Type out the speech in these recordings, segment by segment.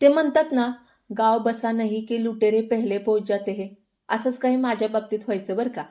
ते म्हणतात ना गाव बसा नाही की लुटेरे पहिले पोच जाते हे. असंच काही माझ्या बाबतीत व्हायचं बरं का.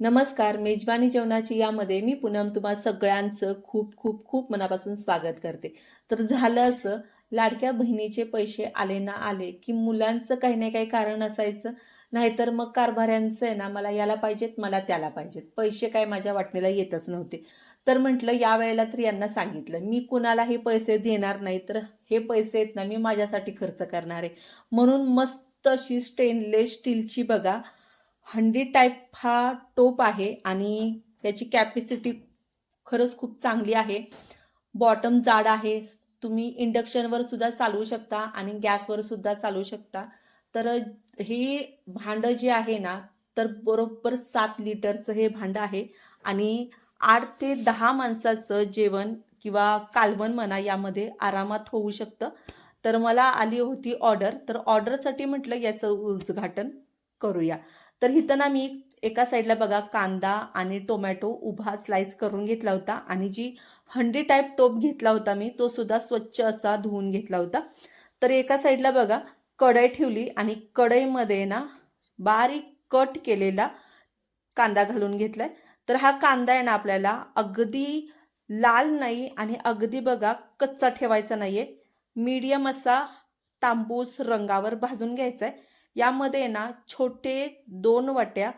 नमस्कार मेजबानी जेवणाची यामध्ये मी पुनम तुम्हा सगळ्यांचं खूप खूप खूप मनापासून स्वागत करते. तर झालं असं लाडक्या बहिणीचे पैसे आले ना आले की मुलांचं काही ना काही कारण असायचं नाहीतर मग कारभाऱ्यांचं आहे ना मला याला पाहिजेत मला त्याला पाहिजेत. पैसे काय माझ्या वाटणीला येतच नव्हते. तर म्हटलं या वेळेला तर यांना सांगितलं. मी कुणालाही पैसे देणार नाही तर हे पैसे आहेत ना मी माझ्यासाठी खर्च करणार आहे. म्हणून मस्त अशी स्टेनलेस स्टीलची बघा हंडी टाईप हा टोप आहे आणि त्याची कॅपॅसिटी खरंच खूप चांगली आहे. बॉटम जाड आहे. तुम्ही इंडक्शनवर सुद्धा चालवू शकता आणि गॅसवर सुद्धा चालवू शकता. तर हे भांडं जे आहे ना तर बरोबर सात लिटरचं हे भांडं आहे आणि आठ ते दहा माणसाचं जेवण किंवा कालवण म्हणा यामध्ये आरामात होऊ शकतं. तर मला आली होती ऑर्डर. तर ऑर्डरसाठी म्हटलं याचं उद्घाटन करूया. तर इथं ना मी एका साईडला बघा कांदा आणि टोमॅटो उभा स्लाइस करून घेतला होता आणि जी हंडी टाईप टोप घेतला होता मी तो सुद्धा स्वच्छ असा धुवून घेतला होता. तर एका साईडला बघा कढई ठेवली आणि कढईमध्ये ना बारीक कट केलेला कांदा घालून घेतलाय. तर हा कांदा आहे ना आपल्याला अगदी लाल नाही आणि अगदी बघा कच्चा ठेवायचा नाही आहे मीडियम असा तांबूस रंगावर भाजून घ्यायचा आहे यामध्ये ना छोटे दोन वाट्या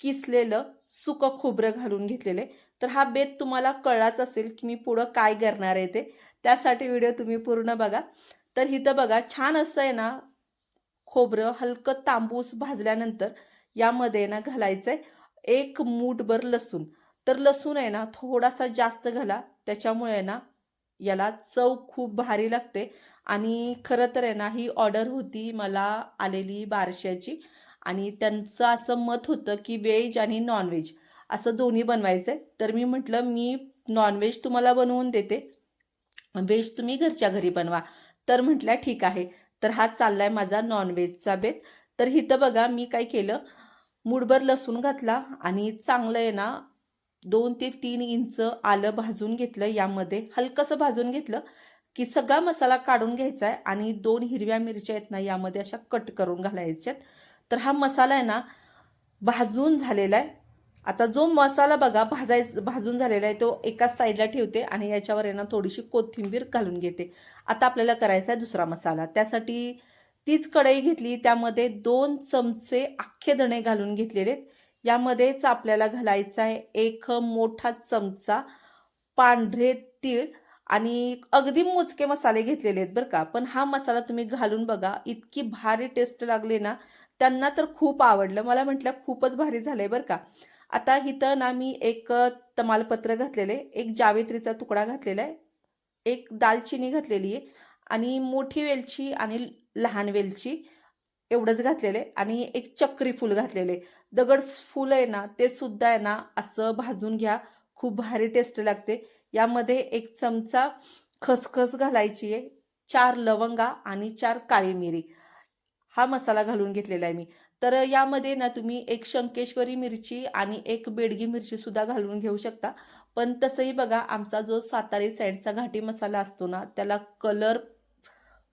किसलेलं सुकं खोबरं घालून घेतलेले. तर हा बेत तुम्हाला कळलाच असेल की मी पुढं काय करणार आहे ते. त्यासाठी व्हिडिओ तुम्ही पूर्ण बघा. तर इथं बघा छान असं आहे ना खोबरं हलकं तांबूस भाजल्यानंतर यामध्ये ना घालायचं आहे एक मूठभर लसूण. तर लसूण आहे ना थोडासा जास्त घाला. त्याच्यामुळे आहे ना याला चव खूप भारी लागते. आणि खरं तर आहे ना ही ऑर्डर होती मला आलेली बारशाची आणि त्यांचं असं मत होतं की व्हेज आणि नॉनव्हेज. असं दोन्ही बनवायचं आहे तर मी म्हटलं मी नॉनव्हेज तुम्हाला बनवून देते. व्हेज तुम्ही घरच्या घरी बनवा. तर म्हटल्या ठीक आहे. तर हा चाललाय माझा नॉनव्हेजचा बेत. तर इथं बघा मी काय केलं मुठभर लसूण घातला आणि चांगलं आहे ना दोन ते तीन इंच आलं भाजून घेतलं यामध्ये हलकंसं भाजून घेतलं की सगळा मसाला काढून घ्यायचा आहे आणि दोन हिरव्या मिरच्या आहेत ना यामध्ये अशा कट करून घालायच्यात. तर हा मसाला आहे ना भाजून झालेला आहे आता जो मसाला बघा भाजाय भाजून झालेला आहे तो एकाच साईडला ठेवते आणि याच्यावर आहे ना थोडीशी कोथिंबीर घालून घेते. आता आपल्याला करायचा आहे दुसरा मसाला. त्यासाठी तीच कढई घेतली त्यामध्ये दोन चमचे अख्खे दणे घालून घेतलेले यामध्येच आपल्याला घालायचा आहे एक मोठा चमचा पांढरे तीळ आणि अगदी मोजके मसाले घेतलेले आहेत बरं का. पण हा मसाला तुम्ही घालून बघा इतकी भारी टेस्ट लागली ना त्यांना तर खूप आवडलं. मला म्हटलं खूपच भारी झालंय बरं का. आता इथं ना मी एक तमालपत्र घातलेले एक जावेत्रीचा तुकडा घातलेला आहे एक दालचिनी घातलेली आहे आणि मोठी वेलची आणि लहान वेलची एवढंच घातलेले आणि एक चक्री फूल घातलेले. दगड फूल आहे ना ते सुद्धा आहे ना असं भाजून घ्या. खूप भारी टेस्ट लागते. यामध्ये एक चमचा खसखस घालायची आहे चार लवंगा आणि चार काळी मिरी. हा मसाला घालून घेतलेला आहे मी. तर यामध्ये ना तुम्ही एक शंकेश्वरी मिरची आणि एक बेडगी मिरची सुद्धा घालून घेऊ शकता. पण तसंही बघा आमचा जो सातारी साईडचा घाटी मसाला असतो ना त्याला कलर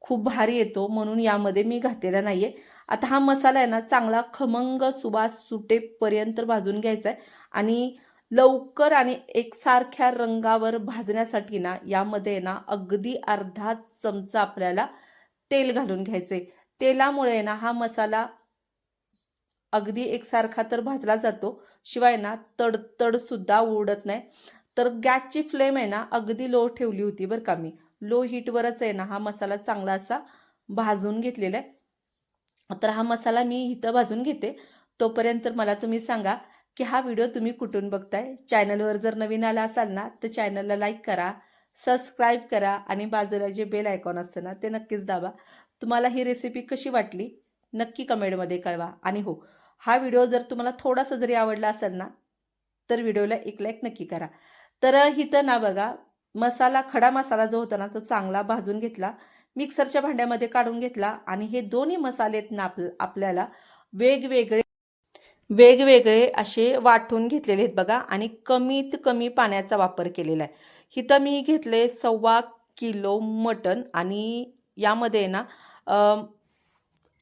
खूप भारी येतो म्हणून यामध्ये मी घातलेला नाही आहे आता हा मसाला आहे ना चांगला खमंग सुवास सुटेपर्यंत भाजून घ्यायचा आहे आणि लवकर आणि एकसारख्या रंगावर भाजण्यासाठी ना यामध्ये ना अगदी अर्धा चमचा आपल्याला तेल घालून घ्यायचे तेलामुळे ना हा मसाला अगदी एकसारखा तर भाजला जातो शिवाय ना तडतड सुद्धा उडत नाही. तर गॅसची फ्लेम आहे ना अगदी लो ठेवली होती बरं का मी. लो हीटवरच आहे ना हा मसाला चांगला असा भाजून घेतलेला आहे. तर हा मसाला मी इथं भाजून घेते. तोपर्यंत मला तुम्ही सांगा की हा व्हिडिओ तुम्ही कुठून बघताय? चॅनलवर जर नवीन आला असाल ना तर चॅनलला लाईक करा सबस्क्राईब करा आणि बाजूला जे बेल आयकॉन असतं ना ते नक्कीच दाबा. तुम्हाला ही रेसिपी कशी वाटली? नक्की कमेंटमध्ये कळवा. आणि हो हा व्हिडिओ जर तुम्हाला थोडासा जरी आवडला असेल ना तर व्हिडिओला एक लाईक नक्की करा. तर इथं ना बघा मसाला खडा मसाला जो होता ना तो चांगला भाजून घेतला. मिक्सरच्या भांड्यामध्ये काढून घेतला आणि हे दोन्ही मसाले ना आप आपल्याला वेगवेगळे वेगवेगळे असे वाटून घेतलेले आहेत बघा. आणि कमीत कमी पाण्याचा वापर केलेला आहे. इथं मी घेतले सव्वा किलो मटण आणि यामध्ये ना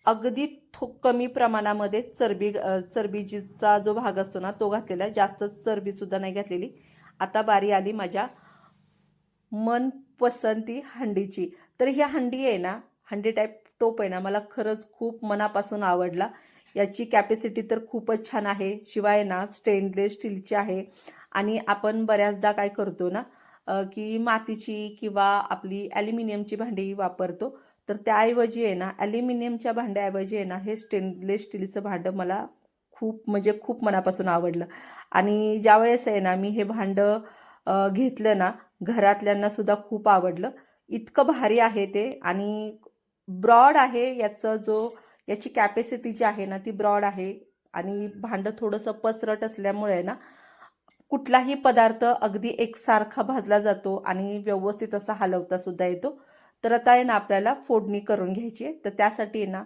अगदी थो कमी प्रमाणामध्ये चरबी चरबीचा जो भाग असतो ना तो घातलेला आहे. जास्त चरबीसुद्धा नाही घातलेली. आता बारी आली माझ्या मन पसंती हंडीची. तर ही हंडी आहे ना हंडी टाईप टोप आहे ना मला खरंच खूप मनापासून आवडला. याची कॅपॅसिटी तर खूपच छान आहे. शिवाय ना स्टेनलेस स्टीलची आहे. आणि आपण बऱ्याचदा काय करतो ना की मातीची किंवा आपली ॲल्युमिनियमची भांडी वापरतो. तर त्याऐवजी आहे ना ॲल्युमिनियमच्या भांड्याऐवजी आहे ना हे स्टेनलेस स्टीलचं भांडं मला खूप म्हणजे खूप मनापासून आवडलं. आणि ज्यावेळेस आहे ना मी हे भांडं घेतलं ना घरातल्यांना सुद्धा खूप आवडलं. इतकं भारी आहे ते आणि ब्रॉड आहे याचं जो याची कॅपॅसिटी जी आहे ना ती ब्रॉड आहे आणि भांडं थोडंसं पसरट असल्यामुळे ना कुठलाही पदार्थ अगदी एकसारखा भाजला जातो आणि व्यवस्थित असा हलवता सुद्धा येतो. तर आता आहे ना आपल्याला फोडणी करून घ्यायची आहे. तर त्यासाठी आहे ना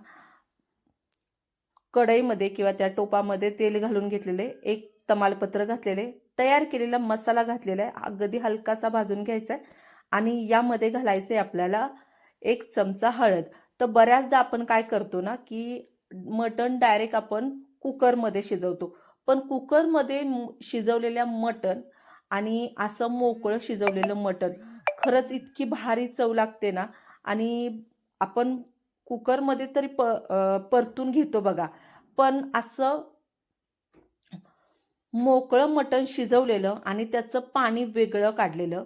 कढईमध्ये किंवा त्या टोपामध्ये तेल घालून घेतलेले एक तमालपत्र घातलेले तयार केलेला मसाला घातलेला आहे. अगदी हलकासा भाजून घ्यायचा आहे. आणि यामध्ये घालायचं आहे आपल्याला एक चमचा हळद. तर बऱ्याचदा आपण काय करतो ना की मटण डायरेक्ट आपण कुकरमध्ये शिजवतो. पण कुकरमध्ये शिजवलेल्या मटण आणि असं मोकळं शिजवलेलं मटण खरंच इतकी भारी चव लागते ना. आणि आपण कुकरमध्ये तरी प परतून घेतो बघा. पण असं मोकळं मटण शिजवलेलं आणि त्याचं पाणी वेगळं काढलेलं.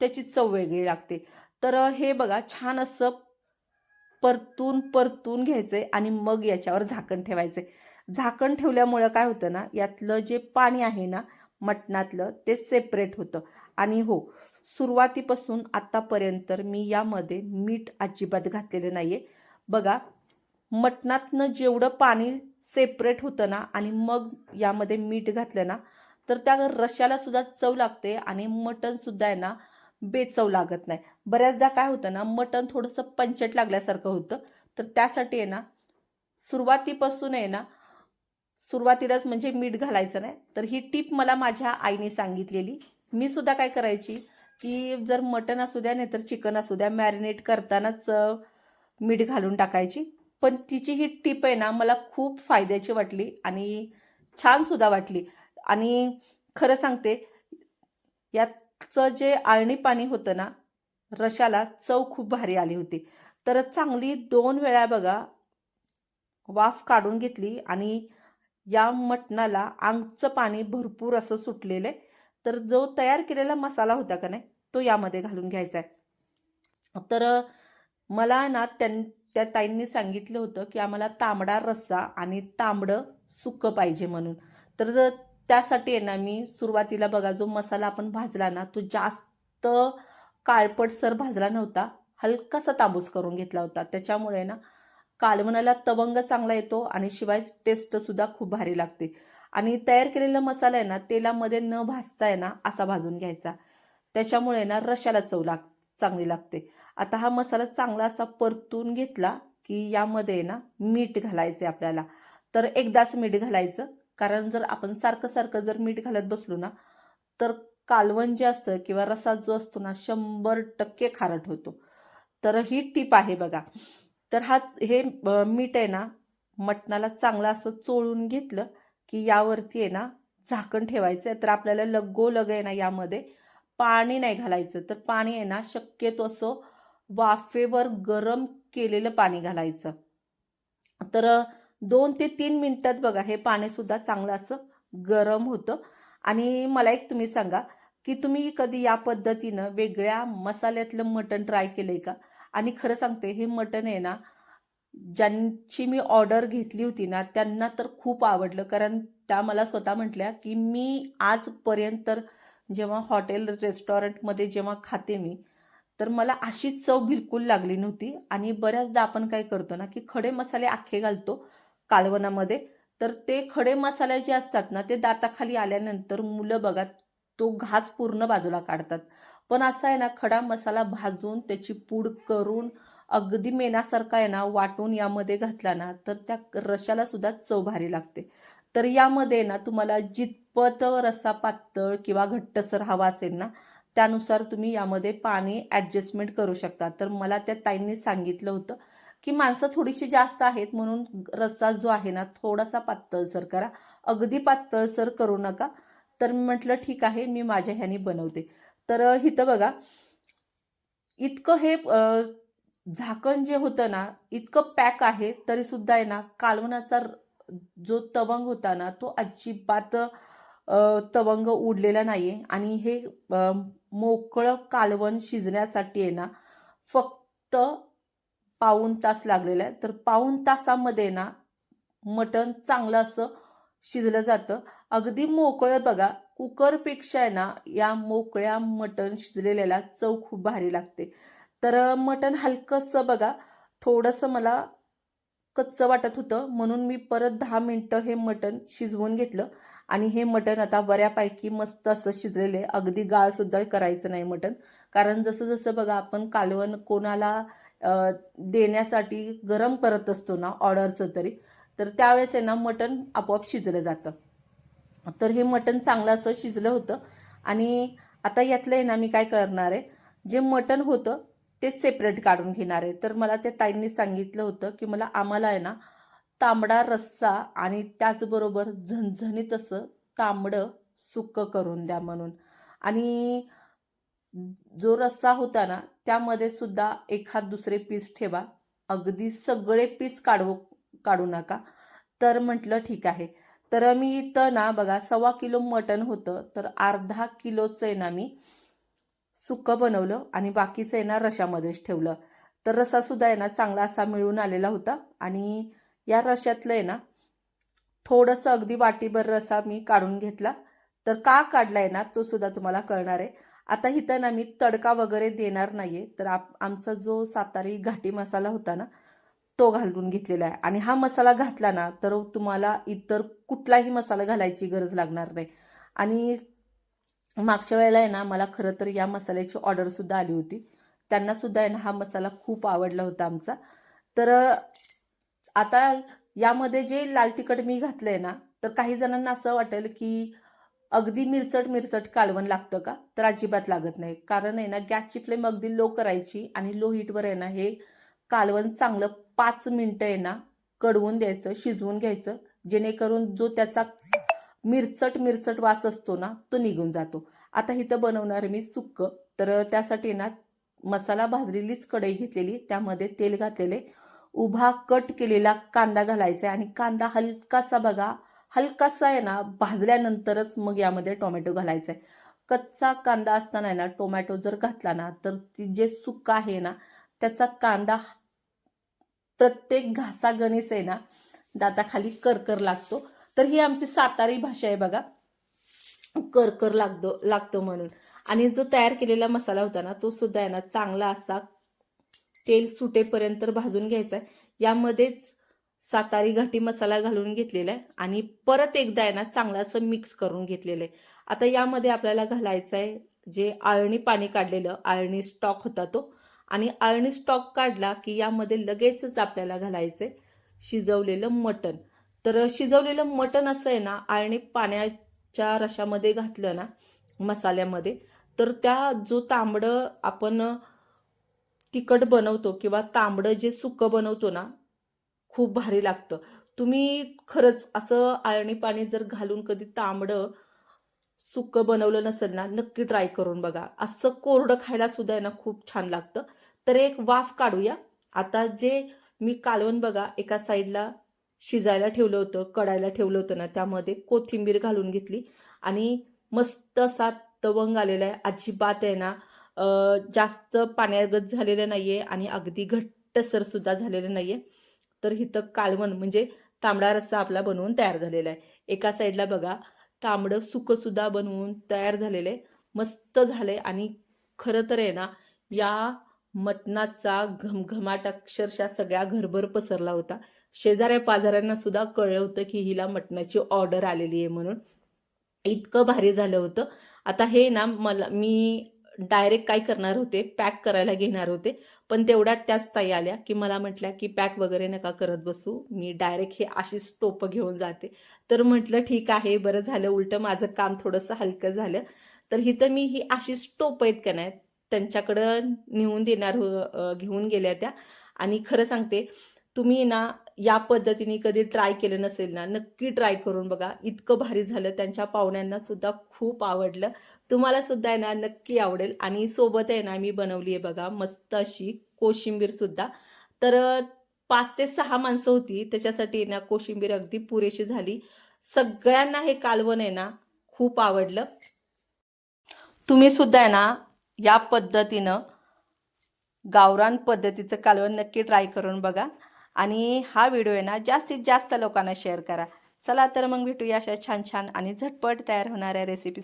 त्याची चव वेगळी लागते. तर हे बघा छान असं परतून परतून घ्यायचंय आणि मग याच्यावर झाकण ठेवायचंय झाकण ठेवल्यामुळं काय होतं ना यातलं जे पाणी आहे ना मटणातलं ते सेपरेट होतं. आणि हो सुरुवातीपासून आत्तापर्यंत मी यामध्ये मीठ अजिबात घातलेलं नाही आहे बघा मटणातनं जेवढं पाणी सेपरेट होतं ना आणि मग यामध्ये मीठ घातलं ना तर त्या रश्याला सुद्धा चव लागते आणि मटण सुद्धा आहे ना बेचव लागत नाही. बऱ्याचदा काय होतं ना मटण थोडंसं पंचट लागल्यासारखं होतं. तर त्यासाठी आहे ना सुरुवातीपासून आहे ना सुरुवातीलाच म्हणजे मीठ घालायचं नाही. तर ही टीप मला माझ्या आईने सांगितलेली. मी सुद्धा काय करायची की जर मटण असू द्या नाही तर चिकन असू द्या मॅरिनेट करतानाच मीठ घालून टाकायची. पण तिची ही टीप आहे ना मला खूप फायद्याची वाटली आणि छानसुद्धा वाटली. आणि खरं सांगते याचं जे आळणी पाणी होतं ना रशाला चव खूप भारी आली होती. तर चांगली दोन वेळा बघा वाफ काढून घेतली आणि या मटणाला आंगचं पाणी भरपूर असं सुटलेलं आहे. तर जो तयार केलेला मसाला होता का नाही तो यामध्ये घालून घ्यायचा आहे. तर मला ना त्यां त्या ताईंनी सांगितलं होतं की आम्हाला तांबडा रस्सा आणि तांबडं सुकं पाहिजे म्हणून. तर त्यासाठी आहे ना मी सुरुवातीला बघा जो मसाला आपण भाजला ना तो जास्त काळपटसर भाजला नव्हता. हलकासा तांबूस करून घेतला होता. त्याच्यामुळे ना कालवणाला तवंग चांगला येतो आणि शिवाय टेस्टसुद्धा खूप भारी लागते. आणि तयार केलेला मसाला आहे ना तेलामध्ये न भाजता आहे ना असा भाजून घ्यायचा. त्याच्यामुळे ना रशाला चव लाग चांगली लागते. आता हा मसाला चांगला असा परतून घेतला की यामध्ये आहे ना मीठ घालायचं आहे आपल्याला. तर एकदाच मीठ घालायचं. कारण जर आपण सारखं सारखं जर मीठ घालत बसलो ना तर कालवण जे असतं किंवा रसा जो असतो ना शंभर टक्के खारट होतो. तर ही टीप आहे बघा. तर हा हे मीठ आहे ना मटणाला चांगलं असं चोळून घेतलं की यावरती आहे ना झाकण ठेवायचं आहे तर आपल्याला लगोलग आहे ना यामध्ये पाणी नाही घालायचं. तर पाणी आहे ना शक्यतो असं वाफेवर गरम केलेलं पाणी घालायचं. तर दोन ते तीन मिनटात बघा हे पाणीसुद्धा चांगलं असं गरम होतं. आणि मला एक तुम्ही सांगा की तुम्ही कधी या पद्धतीनं वेगळ्या मसाल्यातलं मटण ट्राय केलं आहे का? आणि खरं सांगते हे मटण आहे ना ज्यांची मी ऑर्डर घेतली होती ना त्यांना तर खूप आवडलं. कारण त्या मला स्वतः म्हटल्या की मी आजपर्यंत तर जेव्हा हॉटेल रेस्टॉरंटमध्ये जेव्हा खाते मी तर मला अशीच चव बिलकुल लागली नव्हती. आणि बऱ्याचदा आपण काय करतो ना की खडे मसाले अख्खे घालतो कालवणामध्ये तर ते खडे मसाले जे असतात ना ते दाताखाली आल्यानंतर मुलं बघा तो घास पूर्ण बाजूला काढतात. पण असं आहे ना खडा मसाला भाजून त्याची पूड करून अगदी मेणासारखा आहे ना वाटून यामध्ये घातला ना तर त्या रशाला सुद्धा चव भारी लागते. तर यामध्ये ना तुम्हाला जितपत रस्सा पातळ किंवा घट्टसर हवा असेल ना त्यानुसार तुम्ही यामध्ये पाणी ॲडजस्टमेंट करू शकता. तर मला त्या ताईंनी सांगितलं होतं की माणसं थोडीशी जास्त आहेत म्हणून रस्सा जो आहे ना थोडासा पातळसर करा. अगदी पातळसर करू नका. तर मी म्हटलं ठीक आहे मी माझ्या ह्याने बनवते. तर इथं बघा इतकं हे झाकण जे होतं ना इतकं पॅक आहे तरीसुद्धा आहे ना कालवणाचा जो तवंग होता ना तो अजिबात तवंग उडलेला नाही आहे आणि हे मोकळं कालवण शिजण्यासाठी आहे ना फक्त पाऊण तास लागलेला आहे. तर पाऊण तासामध्ये ना मटण चांगलं असं शिजलं जातं. अगदी मोकळं बघा कुकरपेक्षा आहे ना या मोकळ्या मटण शिजलेल्याला चव खूप भारी लागते. तर मटण हलकंसं बघा थोडंसं मला कच्चं वाटत होतं. म्हणून मी परत दहा मिनटं हे मटण शिजवून घेतलं. आणि हे मटण आता बऱ्यापैकी मस्त असं शिजलेलं आहे. अगदी गाळसुद्धा करायचं नाही मटण. कारण जसं जसं बघा आपण कालवण कोणाला देण्यासाठी गरम करत असतो ना ऑर्डरचं तरी तर त्यावेळेस आहे ना मटण आपोआप शिजलं जातं. तर हे मटण चांगलं असं शिजलं होतं. आणि आता यातलं आहे ना मी काय करणार आहे? जे मटण होतं ते सेपरेट काढून घेणार आहे. तर मला त्या ताईंनी सांगितलं होतं की मला आम्हाला आहे ना तांबडा रस्सा आणि त्याचबरोबर झणझणीत असं तांबडं सुक्कं करून द्या म्हणून. आणि जो रस्सा होता ना त्यामध्ये सुद्धा एखाद दुसरे पीस ठेवा. अगदी सगळे पीस काढू काढू नका. तर म्हटलं ठीक आहे. तर मी इथं ना बघा सव्वा किलो मटण होतं. तर अर्धा किलोचं आहे ना मी. सुक्कं बनवलं आणि बाकीचं आहे ना रशामध्येच ठेवलं. तर रसासुद्धा आहे ना चांगला असा मिळून आलेला होता. आणि या रशातलं आहे ना थोडंसं अगदी वाटीभर रसा मी काढून घेतला. तर का काढला आहे ना तो सुद्धा तुम्हाला कळणार आहे. आता इथं ना मी तडका वगैरे देणार नाही आहे तर आप आमचा जो सातारी घाटी मसाला होता ना तो घालून घेतलेला आहे. आणि हा मसाला घातला ना तर तुम्हाला इतर कुठलाही मसाला घालायची गरज लागणार नाही. आणि मागच्या वेळेला आहे ना मला खरं तर या मसाल्याची ऑर्डरसुद्धा आली होती. त्यांनासुद्धा आहे ना हा मसाला खूप आवडला होता आमचा. तर आता यामध्ये जे लाल तिखट मी घातलं आहे ना तर काही जणांना असं वाटेल की अगदी मिरचट मिरचट कालवण लागतं का? तर अजिबात लागत नाही. कारण आहे ना गॅसची फ्लेम अगदी लो करायची आणि लो हीटवर आहे ना हे कालवण चांगलं पाच मिनटं आहे ना कडवून द्यायचं शिजवून घ्यायचं. जेणेकरून जो त्याचा मिरचट मिरचट वास असतो ना तो निघून जातो. आता इथं बनवणार मी सुक्क. तर त्यासाठी ना मसाला भाजलेलीच कढई घेतलेली त्यामध्ये तेल घातलेले उभा कट केलेला कांदा घालायचा आहे. आणि कांदा हलकासा बघा हलकासा आहे ना भाजल्यानंतरच मग यामध्ये टोमॅटो घालायचा आहे. कच्चा कांदा असताना आहे ना टोमॅटो जर घातला ना तर ती जे सुक्क आहे ना त्याचा कांदा प्रत्येक घासागणीच आहे ना दाताखाली करकर लागतो. तर ही आमची सातारी भाषा आहे बघा. करकर लागतो लागतो म्हणून. आणि जो तयार केलेला मसाला होता ना तो सुद्धा आहे ना चांगला असा तेल सुटेपर्यंत भाजून घ्यायचा आहे. यामध्येच सातारी घाटी मसाला घालून घेतलेला आहे आणि परत एकदा आहे ना चांगला असं मिक्स करून घेतलेलं आहे. आता यामध्ये आपल्याला घालायचं आहे जे आळणी पाणी काढलेलं आळणी स्टॉक होता तो. आणि आळणी स्टॉक काढला की यामध्ये लगेचच आपल्याला घालायचं आहे शिजवलेलं मटण. तर शिजवलेलं मटण असं आहे ना आणि पाण्याच्या रशामध्ये घातलं ना मसाल्यामध्ये तर त्या जो तांबडं आपण तिखट बनवतो किंवा तांबडं जे सुकं बनवतो ना खूप भारी लागतं. तुम्ही खरंच असं आळणी पाणी जर घालून कधी तांबडं सुकं बनवलं नसेल ना नक्की ट्राय करून बघा. असं कोरडं खायला सुद्धा आहे ना खूप छान लागतं. तर एक वाफ काढूया. आता जे मी कालवण बघा एका साईडला शिजायला ठेवलं होतं कडायला ठेवलं होतं ना त्यामध्ये कोथिंबीर घालून घेतली. आणि मस्त असा तवंग आलेला आहे. अजिबात आहे ना जास्त पाण्यागत झालेलं नाही आहे आणि अगदी घट्टसरसुद्धा झालेलं नाही आहे तर इथं कालवण म्हणजे तांबडा रस्सा आपला बनवून तयार झालेला आहे. एका साईडला बघा तांबडं सुकंसुद्धा बनवून तयार झालेलं आहे. मस्त झालं आहे आणि खरं तर आहे ना या मटणाचा घमघमाट अक्षरशः सगळ्या घरभर पसरला होता. शेजाऱ्या पाजाऱ्यांना सुद्धा कळलं होतं की हिला मटणाची ऑर्डर आलेली आहे म्हणून. इतकं भारी झालं होतं. आता हे ना मला मी डायरेक्ट काय करणार होते पॅक करायला घेणार होते पण तेवढ्यात त्याच ताई आल्या की मला म्हटल्या की पॅक वगैरे नका करत बसू मी डायरेक्ट हे अशीच टोपं घेऊन जाते. तर म्हटलं ठीक आहे बरं झालं उलटं माझं काम थोडंसं हलकं झालं. तर हिथं मी ही अशीच टोपं आहेत का नाही त्यांच्याकडं नेऊन देणार हो घेऊन गेल्या त्या. आणि खरं सांगते तुम्ही ना या पद्धतीने कधी ट्राय केलं नसेल ना नक्की ट्राय करून बघा. इतकं भारी झालं. त्यांच्या पाहुण्यांना सुद्धा खूप आवडलं. तुम्हाला सुद्धा आहे ना नक्की आवडेल. आणि सोबत आहे ना मी बनवली आहे बघा मस्त अशी कोशिंबीर सुद्धा. तर पाच ते सहा माणसं होती. त्याच्यासाठी ना कोशिंबीर अगदी पुरेशी झाली. सगळ्यांना हे कालवण आहे ना खूप आवडलं. तुम्ही सुद्धा आहे ना या पद्धतीनं गावरान पद्धतीचं कालवण नक्की ट्राय करून बघा. आणि हा व्हिडिओ आहे ना जास्तीत जास्त लोकांना शेअर करा. चला तर मग भेटूया अशा छान छान आणि झटपट तयार होणाऱ्या रेसिपीज